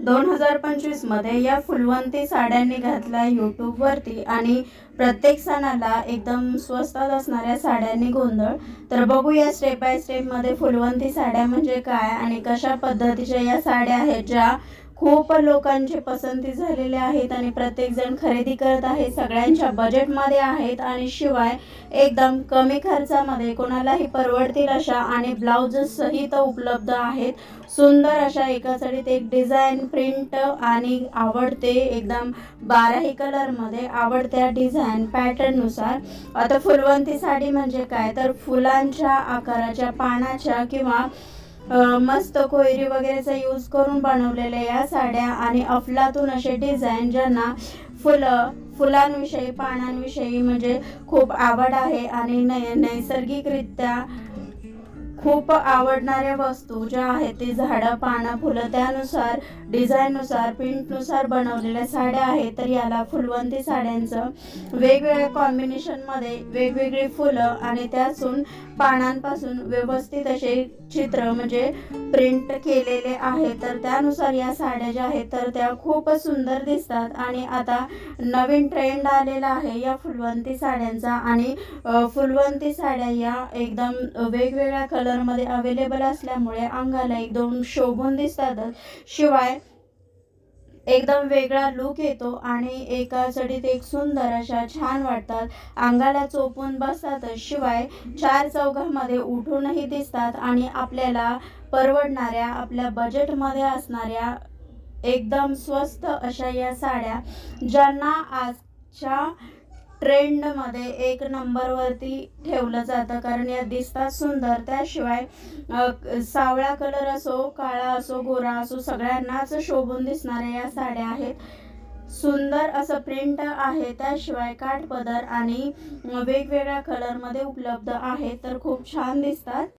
दोन हजार पंचवीसमध्ये या फुलवंती साड्यांनी घातला यूट्यूबवरती आणि प्रत्येक सणाला एकदम स्वस्तात असणाऱ्या साड्यांनी गोंधळ. तर बघूया स्टेप बाय स्टेपमध्ये फुलवंती साड्या म्हणजे काय आणि कशा पद्धतीच्या या साड्या आहेत ज्या खूप लोकांची पसंती झालेले आहेत आणि प्रत्येकजण खरेदी करत आहे. सगळ्यांच्या बजेटमध्ये आहेत आणि शिवाय एकदम कमी खर्चामध्ये कोणालाही परवडतील अशा आणि ब्लाऊजसहित उपलब्ध आहेत. सुंदर अशा एकासाठीत एक डिझाईन प्रिंट आणि आवडते एकदम बाराही कलरमध्ये आवडत्या डिझाईन पॅटर्ननुसार आता फुलवंती साडी म्हणजे काय? तर फुलांच्या आकाराच्या पानाच्या किंवा मस्त कोयरी वगैरेचा यूज करून बनवलेल्या या साड्या आणि अफलातून असे डिझाईन ज्यांना फुलं फुलांविषयी पानांविषयी म्हणजे खूप आवड आहे आणि नै नैसर्गिकरित्या खूप आवडणाऱ्या वस्तू ज्या आहेत ते झाडं पानं फुलं त्यानुसार डिझाईननुसार प्रिंटनुसार बनवलेल्या साड्या आहेत. तर याला फुलवंती साड्यांचं वेगवेगळ्या कॉम्बिनेशनमध्ये वेगवेगळी फुलं आणि त्यातून पानांपासून व्यवस्थित असे चित्र म्हणजे प्रिंट केलेले आहे तर त्यानुसार या साड्या ज्या आहेत तर त्या खूप सुंदर दिसतात. आणि आता नवीन ट्रेंड आलेला आहे या फुलवंती साड्यांचा. आणि फुलवंती साड्या या एकदम वेगवेगळ्या कलर कलरमध्ये अवेलेबल असल्यामुळे अंगाला एकदम शोभून दिसतातच शिवाय एकदम वेगळा लुक येतो आणि एका चढीत एक सुंदर अशा छान वाटतात. अंगाला चोपून बसतातच शिवाय चार चौघामध्ये उठूनही दिसतात आणि आपल्याला परवडणाऱ्या आपल्या बजेटमध्ये असणाऱ्या एकदम स्वस्त अशा या साड्या ज्यांना आजच्या ट्रेंडमध्ये एक नंबरवरती ठेवलं जातं. कारण या दिसतात सुंदर. त्याशिवाय सावळा कलर असो काळा असो गोरा असो सगळ्यांनाच शोभून दिसणाऱ्या या साड्या आहेत. सुंदर असं प्रिंट आहे. त्याशिवाय काठपदर आणि वेगवेगळ्या कलरमध्ये उपलब्ध आहे. तर खूप छान दिसतात.